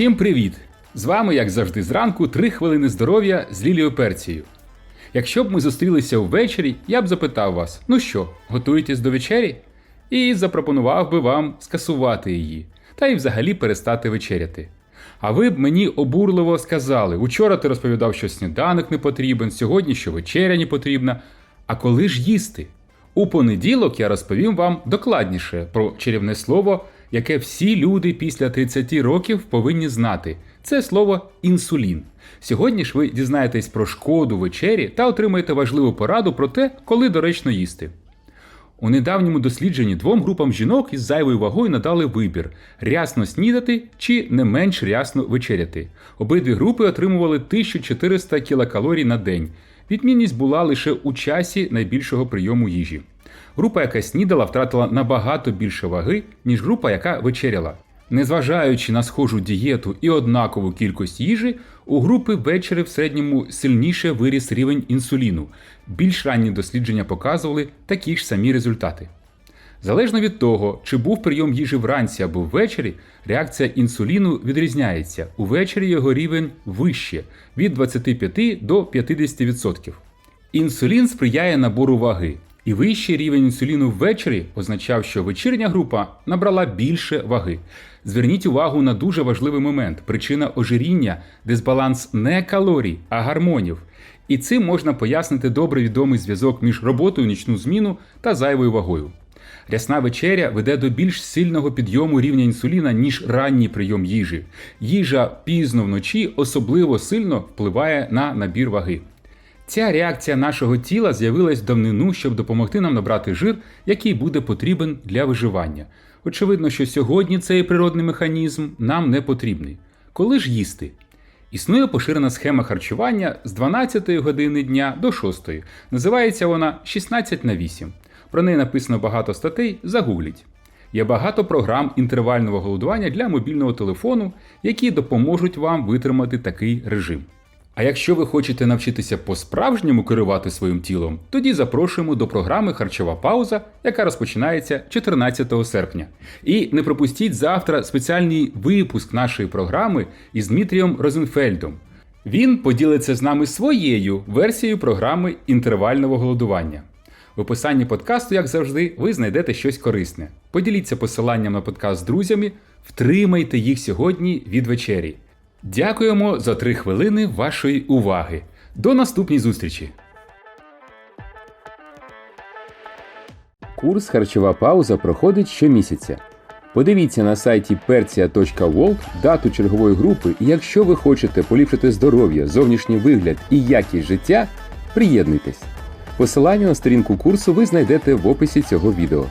Всім привіт! З вами, як завжди, зранку, три хвилини здоров'я з Лілією Перцією. Якщо б ми зустрілися ввечері, я б запитав вас: ну що, готуєтесь до вечері? І запропонував би вам скасувати її, та й взагалі перестати вечеряти. А ви б мені обурливо сказали: учора ти розповідав, що сніданок не потрібен, сьогодні що вечеря не потрібна. А коли ж їсти? У понеділок я розповім вам докладніше про чарівне слово, яке всі люди після 30 років повинні знати. Це слово інсулін. Сьогодні ж ви дізнаєтесь про шкоду вечері та отримаєте важливу пораду про те, коли доречно їсти. У недавньому дослідженні двом групам жінок із зайвою вагою надали вибір: рясно снідати чи не менш рясно вечеряти. Обидві групи отримували 1400 кілокалорій на день. Відмінність була лише у часі найбільшого прийому їжі. Група, яка снідала, втратила набагато більше ваги, ніж група, яка вечеряла. Незважаючи на схожу дієту і однакову кількість їжі, у групи ввечері в середньому сильніше виріс рівень інсуліну. Більш ранні дослідження показували такі ж самі результати. Залежно від того, чи був прийом їжі вранці або ввечері, реакція інсуліну відрізняється. Увечері його рівень вище від 25 до 50%. Інсулін сприяє набору ваги, і вищий рівень інсуліну ввечері означав, що вечірня група набрала більше ваги. Зверніть увагу на дуже важливий момент: причина ожиріння дисбаланс не калорій, а гормонів. І цим можна пояснити добре відомий зв'язок між роботою нічну зміну та зайвою вагою. Рясна вечеря веде до більш сильного підйому рівня інсуліна, ніж ранній прийом їжі. Їжа пізно вночі особливо сильно впливає на набір ваги. Ця реакція нашого тіла з'явилась давнину, щоб допомогти нам набрати жир, який буде потрібен для виживання. Очевидно, що сьогодні цей природний механізм нам не потрібний. Коли ж їсти? Існує поширена схема харчування з 12 години дня до 6. Називається вона 16 на 8. Про неї написано багато статей, загугліть. Є багато програм інтервального голодування для мобільного телефону, які допоможуть вам витримати такий режим. А якщо ви хочете навчитися по-справжньому керувати своїм тілом, тоді запрошуємо до програми Харчова пауза, яка розпочинається 14 серпня. І не пропустіть завтра спеціальний випуск нашої програми із Дмитрієм Розенфельдом. Він поділиться з нами своєю версією програми інтервального голодування. В описанні подкасту, як завжди, ви знайдете щось корисне. Поділіться посиланням на подкаст з друзями, втримайте їх сьогодні від вечері. Дякуємо за три хвилини вашої уваги. До наступної зустрічі! Курс Харчова пауза проходить щомісяця. Подивіться на сайті persia.world дату чергової групи, і якщо ви хочете поліпшити здоров'я, зовнішній вигляд і якість життя, приєднуйтесь. Посилання на сторінку курсу ви знайдете в описі цього відео.